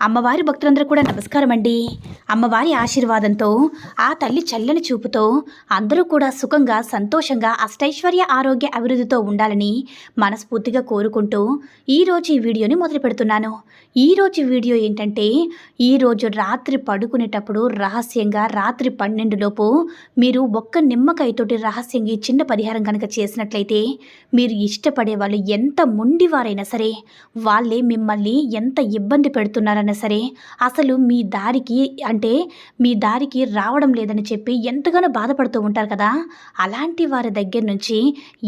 అమ్మవారి భక్తులందరూ కూడా నమస్కారం అండి. అమ్మవారి ఆశీర్వాదంతో ఆ తల్లి చల్లని చూపుతో అందరూ కూడా సుఖంగా సంతోషంగా అష్టైశ్వర్య ఆరోగ్య అభివృద్ధితో ఉండాలని మనస్ఫూర్తిగా కోరుకుంటూ ఈరోజు ఈ వీడియోని మొదలు పెడుతున్నాను. ఈరోజు వీడియో ఏంటంటే ఈరోజు రాత్రి పడుకునేటప్పుడు రహస్యంగా రాత్రి పన్నెండులోపు మీరు ఒక్క నిమ్మకాయతోటి రహస్యంగా ఈ చిన్న పరిహారం కనుక చేసినట్లయితే మీరు ఇష్టపడే వాళ్ళు ఎంత మొండివారైనా సరే వాళ్ళే మిమ్మల్ని ఎంత ఇబ్బంది పెడుతున్నారని ఎవరైనా సరే అసలు మీ దారికి అంటే మీ దారికి రావడం లేదని చెప్పి ఎంతగానో బాధపడుతూ ఉంటారు కదా? అలాంటి వారి దగ్గర నుంచి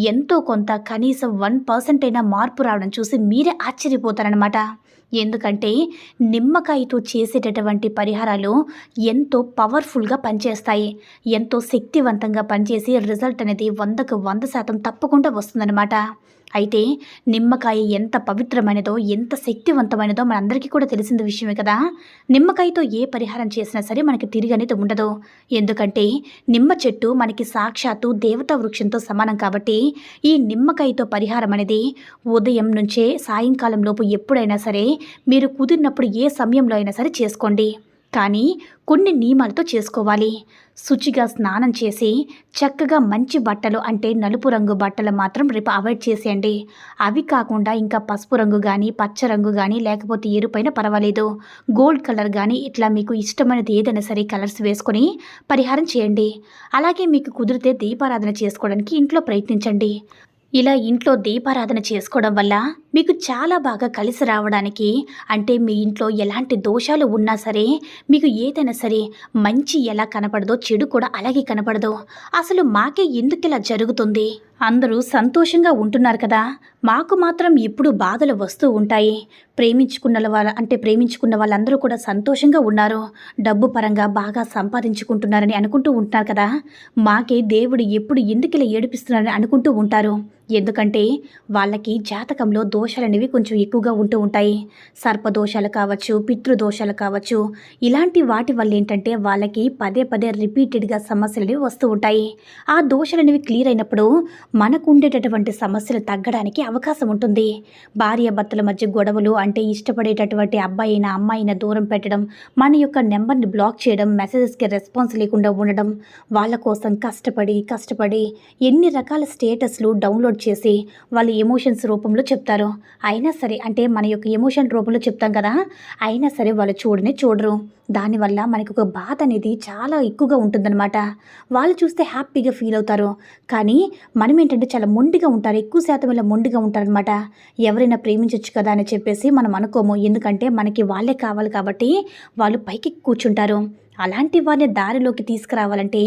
ఎంతో కొంత కనీసం వన్ పర్సెంట్ అయినా మార్పు రావడం చూసి మీరే ఆశ్చర్యపోతారనమాట ఎందుకంటే నిమ్మకాయతో చేసేటటువంటి పరిహారాలు ఎంతో పవర్ఫుల్గా పనిచేస్తాయి. ఎంతో శక్తివంతంగా పనిచేసి రిజల్ట్ అనేది వందకు వంద శాతం తప్పకుండా వస్తుందన్నమాట. అయితే నిమ్మకాయ ఎంత పవిత్రమైనదో ఎంత శక్తివంతమైనదో మనందరికీ కూడా తెలిసిన విషయమే కదా. నిమ్మకాయతో ఏ పరిహారం చేసినా సరే మనకి తిరిగి అనేది ఉండదు. ఎందుకంటే నిమ్మ చెట్టు మనకి సాక్షాత్తు దేవతా వృక్షంతో సమానం కాబట్టి ఈ నిమ్మకాయతో పరిహారం అనేది ఉదయం నుంచే సాయంకాలం లోపు ఎప్పుడైనా సరే మీరు కుదిరినప్పుడు ఏ సమయంలో అయినా సరే చేసుకోండి. కానీ కొన్ని నియమాలతో చేసుకోవాలి. శుచిగా స్నానం చేసి చక్కగా మంచి బట్టలు అంటే నలుపు రంగు బట్టలు మాత్రం రేపు అవాయిడ్ చేసేయండి. అవి కాకుండా ఇంకా పసుపు రంగు కానీ పచ్చ రంగు కానీ లేకపోతే ఎరుపైన పర్వాలేదు. గోల్డ్ కలర్ కానీ ఇట్లా మీకు ఇష్టమైనది ఏదైనా సరే కలర్స్ వేసుకొని పరిహారం చేయండి. అలాగే మీకు కుదిరితే దీపారాధన చేసుకోవడానికి ఇంట్లో ప్రయత్నించండి. ఇలా ఇంట్లో దీపారాధన చేసుకోవడం వల్ల మీకు చాలా బాగా కలిసి రావడానికి అంటే మీ ఇంట్లో ఎలాంటి దోషాలు ఉన్నా సరే మీకు ఏదైనా సరే మంచి ఎలా కనపడదో చెడు కూడా అలాగే కనపడదు అసలు మాకే ఎందుకు ఇలా జరుగుతుంది? అందరూ సంతోషంగా ఉంటున్నారు కదా. మాకు మాత్రం ఎప్పుడు బాధలు వస్తూ ఉంటాయి. ప్రేమించుకున్న వాళ్ళ అంటే ప్రేమించుకున్న వాళ్ళందరూ కూడా సంతోషంగా ఉన్నారు. డబ్బు పరంగా బాగా సంపాదించుకుంటున్నారని అనుకుంటూ ఉంటున్నారు కదా. మాకే దేవుడు ఎప్పుడు ఎందుకు ఇలా ఏడిపిస్తున్నారని అనుకుంటూ ఉంటారు. ఎందుకంటే వాళ్ళకి జాతకంలో దోషాలు అనేవి కొంచెం ఎక్కువగా ఉంటూ ఉంటాయి. సర్పదోషాలు కావచ్చు పితృదోషాలు కావచ్చు ఇలాంటి వాటి వల్ల ఏంటంటే వాళ్ళకి పదే పదే రిపీటెడ్గా సమస్యలు అనేవి వస్తూ ఉంటాయి. ఆ దోషాలు అనేవి క్లియర్ అయినప్పుడు మనకు ఉండేటటువంటి సమస్యలు తగ్గడానికి అవకాశం ఉంటుంది. భార్య భర్తల మధ్య గొడవలు అంటే ఇష్టపడేటటువంటి అబ్బాయి అయినా అమ్మాయి అమ్మాయినా దూరం పెట్టడం మన యొక్క నెంబర్ని బ్లాక్ చేయడం మెసేజెస్కి రెస్పాన్స్ లేకుండా ఉండడం వాళ్ళ కోసం కష్టపడి కష్టపడి ఎన్ని రకాల స్టేటస్లు డౌన్లోడ్ చేసి వాళ్ళ ఎమోషన్స్ రూపంలో చెప్తారు. అయినా సరే అంటే మన యొక్క ఎమోషన్ రూపంలో చెప్తాం కదా అయినా సరే వాళ్ళు చూడనే చూడరు. దానివల్ల మనకు ఒక బాధ అనేది చాలా ఎక్కువగా ఉంటుందన్నమాట. వాళ్ళు చూస్తే హ్యాపీగా ఫీల్ అవుతారు. కానీ మనం ఏంటంటే చాలా మొండిగా ఉంటారు ఎక్కువ శాతం ఇలా మొండిగా ఉంటారనమాట ఎవరైనా ప్రేమించవచ్చు కదా అని చెప్పేసి మనం అనుకోము. ఎందుకంటే మనకి వాళ్ళే కావాలి కాబట్టి వాళ్ళు పైకి కూర్చుంటారు. అలాంటి వారిని దారిలోకి తీసుకురావాలంటే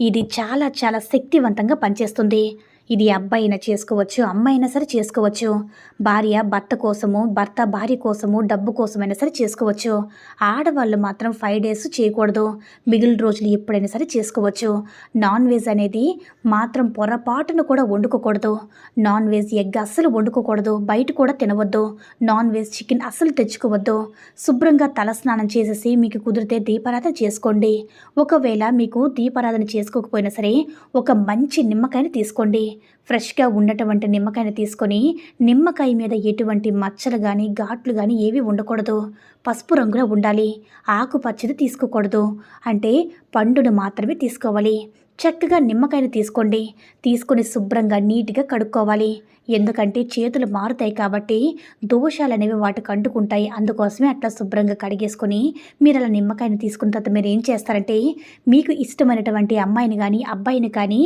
ఇది చాలా చాలా శక్తివంతంగా పనిచేస్తుంది. ఇది అబ్బాయి అయినా చేసుకోవచ్చు అమ్మాయి అయినా సరే చేసుకోవచ్చు. భార్య భర్త కోసము భర్త భార్య కోసము డబ్బు కోసమైనా సరే చేసుకోవచ్చు. ఆడవాళ్ళు మాత్రం ఫైవ్ డేస్ చేయకూడదు. మిగిలిన రోజులు ఎప్పుడైనా సరే చేసుకోవచ్చు. నాన్ వెజ్ అనేది మాత్రం పొరపాటును కూడా వండుకోకూడదు. నాన్ వెజ్ ఎగ్ అస్సలు వండుకోకూడదు. బయట కూడా తినవద్దు. నాన్ వెజ్ చికెన్ అస్సలు తెచ్చుకోవద్దు. శుభ్రంగా తలస్నానం చేసేసి మీకు కుదిరితే దీపారాధన చేసుకోండి. ఒకవేళ మీకు దీపారాధన చేసుకోకపోయినా సరే ఒక మంచి నిమ్మకాయని తీసుకోండి. ఫ్రెష్గా ఉన్నటువంటి నిమ్మకాయని తీసుకొని నిమ్మకాయ మీద ఎటువంటి మచ్చలు కానీ ఘాట్లు కానీ ఏవి ఉండకూడదు. పసుపు రంగులో ఉండాలి. ఆకుపచ్చది తీసుకోకూడదు. అంటే పండును మాత్రమే తీసుకోవాలి. చక్కగా నిమ్మకాయని తీసుకోండి. తీసుకొని శుభ్రంగా నీట్గా కడుక్కోవాలి. ఎందుకంటే చేతులు మారుతాయి కాబట్టి దోషాలు అనేవి వాటికి అంటుకుంటాయి. అందుకోసమే అట్లా శుభ్రంగా కడిగేసుకొని మీరు అలా నిమ్మకాయని తీసుకున్న తర్వాత మీరు ఏం చేస్తారంటే మీకు ఇష్టమైనటువంటి అమ్మాయిని కానీ అబ్బాయిని కానీ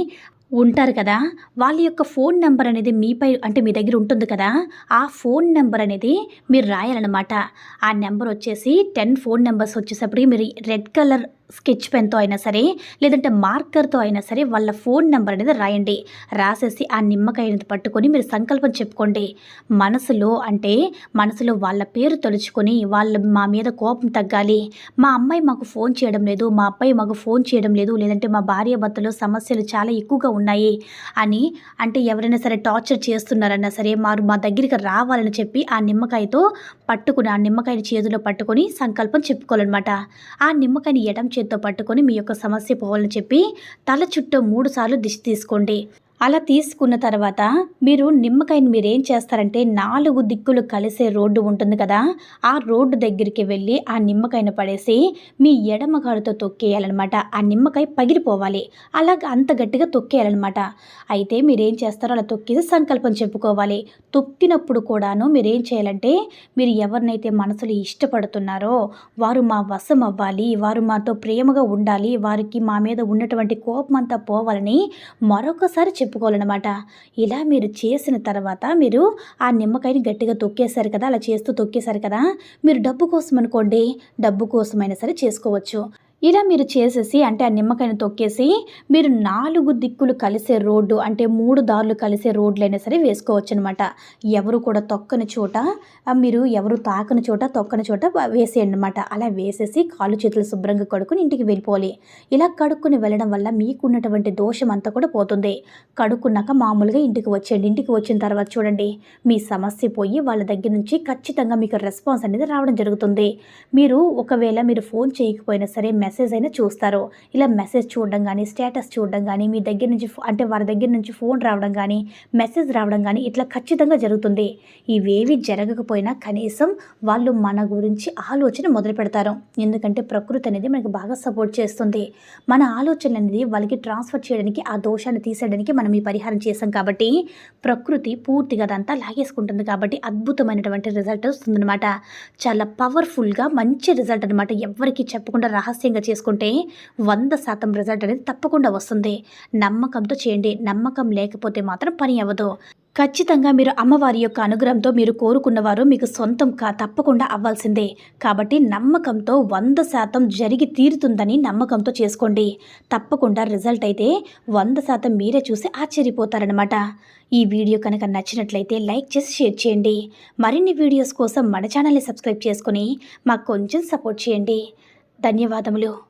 ఉంటారు కదా వాళ్ళ యొక్క ఫోన్ నెంబర్ అనేది మీపై అంటే మీ దగ్గర ఉంటుంది కదా ఆ ఫోన్ నెంబర్ అనేది మీరు రాయాలన్నమాట. ఆ నెంబర్ వచ్చేసి టెన్ ఫోన్ నెంబర్స్ వచ్చేసప్పటికి మీరు రెడ్ కలర్ స్కెచ్ పెన్తో అయినా సరే లేదంటే మార్కర్తో అయినా సరే వాళ్ళ ఫోన్ నెంబర్ అనేది రాయండి. రాసేసి ఆ నిమ్మకాయ అనేది పట్టుకొని మీరు సంకల్పం చెప్పుకోండి. మనసులో అంటే మనసులో వాళ్ళ పేరు తలుచుకొని వాళ్ళ మా మీద కోపం తగ్గాలి. మా అమ్మాయి మాకు ఫోన్ చేయడం లేదు మా అబ్బాయి మాకు ఫోన్ చేయడం లేదు లేదంటే మా భార్య భర్తలో సమస్యలు చాలా ఎక్కువగా ఉన్నాయి అని అంటే ఎవరైనా సరే టార్చర్ చేస్తున్నారన్నా సరే మారు మా దగ్గరికి రావాలని చెప్పి ఆ నిమ్మకాయతో పట్టుకుని ఆ నిమ్మకాయని చేతిలో పట్టుకొని సంకల్పం చెప్పుకోవాలన్నమాట. ఆ నిమ్మకాయని ఎడం చేత్తో పట్టుకొని మీ యొక్క సమస్య పోవాలని చెప్పి తల చుట్టూ మూడు సార్లు దిష్టి తీసుకోండి. అలా తీసుకున్న తర్వాత మీరు నిమ్మకాయని మీరు ఏం చేస్తారంటే నాలుగు దిక్కులు కలిసే రోడ్డు ఉంటుంది కదా ఆ రోడ్డు దగ్గరికి వెళ్ళి ఆ నిమ్మకాయను పడేసి మీ ఎడమ కాలుతో తొక్కేయాలన్నమాట. ఆ నిమ్మకాయ పగిలిపోవాలి. అలా అంత గట్టిగా తొక్కేయాలన్నమాట. అయితే మీరేం చేస్తారో అలా తొక్కేసి సంకల్పం చెప్పుకోవాలి. తొక్కినప్పుడు కూడాను మీరేం చేయాలంటే మీరు ఎవరినైతే మనసులో ఇష్టపడుతున్నారో వారు మా వశం అవ్వాలి వారు మాతో ప్రేమగా ఉండాలి వారికి మా మీద ఉన్నటువంటి కోపం అంతా పోవాలని మరొకసారి చెప్పుకోవాలన్నమాట. ఇలా మీరు చేసిన తర్వాత మీరు ఆ నిమ్మకాయని గట్టిగా తొక్కేశారు కదా అలా చేస్తూ తొక్కేశారు కదా మీరు డబ్బు కోసం అనుకోండి డబ్బు కోసమైనా సరే చేసుకోవచ్చు. ఇలా మీరు చేసేసి అంటే ఆ నిమ్మకాయని తొక్కేసి మీరు నాలుగు దిక్కులు కలిసే రోడ్డు అంటే మూడు దారులు కలిసే రోడ్లైనా సరే వేసుకోవచ్చు అనమాట ఎవరు కూడా తొక్కని చోట మీరు ఎవరు తాకని చోట తొక్కని చోట వేసేయండి అనమాట అలా వేసేసి కాళ్ళు చేతులు శుభ్రంగా కడుక్కుని ఇంటికి వెళ్ళిపోవాలి. ఇలా కడుక్కుని వెళ్ళడం వల్ల మీకున్నటువంటి దోషం అంతా కూడా పోతుంది. కడుక్కున్నాక మామూలుగా ఇంటికి వచ్చేయండి. ఇంటికి వచ్చిన తర్వాత చూడండి మీ సమస్య పోయి వాళ్ళ దగ్గర నుంచి ఖచ్చితంగా మీకు రెస్పాన్స్ అనేది రావడం జరుగుతుంది. మీరు ఒకవేళ మీరు ఫోన్ చేయకపోయినా సరే మెసేజ్ అయినా చూస్తారు. ఇలా మెసేజ్ చూడడం కానీ స్టేటస్ చూడడం కానీ మీ దగ్గర నుంచి అంటే వారి దగ్గర నుంచి ఫోన్ రావడం కానీ మెసేజ్ రావడం కానీ ఇట్లా ఖచ్చితంగా జరుగుతుంది. ఇవేవి జరగకపోయినా కనీసం వాళ్ళు మన గురించి ఆలోచన మొదలు పెడతారు. ఎందుకంటే ప్రకృతి అనేది మనకు బాగా సపోర్ట్ చేస్తుంది. మన ఆలోచన అనేది వాళ్ళకి ట్రాన్స్ఫర్ చేయడానికి ఆ దోషాన్ని తీసేయడానికి మనం ఈ పరిహారం చేసాం కాబట్టి ప్రకృతి పూర్తిగా అదంతా లాగేసుకుంటుంది కాబట్టి అద్భుతమైనటువంటి రిజల్ట్ వస్తుందన్నమాట. చాలా పవర్ఫుల్గా మంచి రిజల్ట్ అనమాట ఎవరికి చెప్పకుండా రహస్యంగా చేసుకుంటే వంద శాతం రిజల్ట్ అనేది తప్పకుండా వస్తుంది. నమ్మకంతో చేయండి. నమ్మకం లేకపోతే మాత్రం పని అవ్వదు. ఖచ్చితంగా మీరు అమ్మవారి యొక్క అనుగ్రహంతో మీరు కోరుకున్నవారు మీకు సొంతం కా తప్పకుండా అవ్వాల్సిందే. కాబట్టి నమ్మకంతో వంద శాతం జరిగి తీరుతుందని నమ్మకంతో చేసుకోండి. తప్పకుండా రిజల్ట్ అయితే వంద శాతం మీరే చూసి ఆశ్చర్యపోతారనమాట ఈ వీడియో కనుక నచ్చినట్లయితే లైక్ చేసి షేర్ చేయండి. మరిన్ని వీడియోస్ కోసం మన ఛానల్ని సబ్స్క్రైబ్ చేసుకొని మాకు కొంచెం సపోర్ట్ చేయండి. ధన్యవాదములు.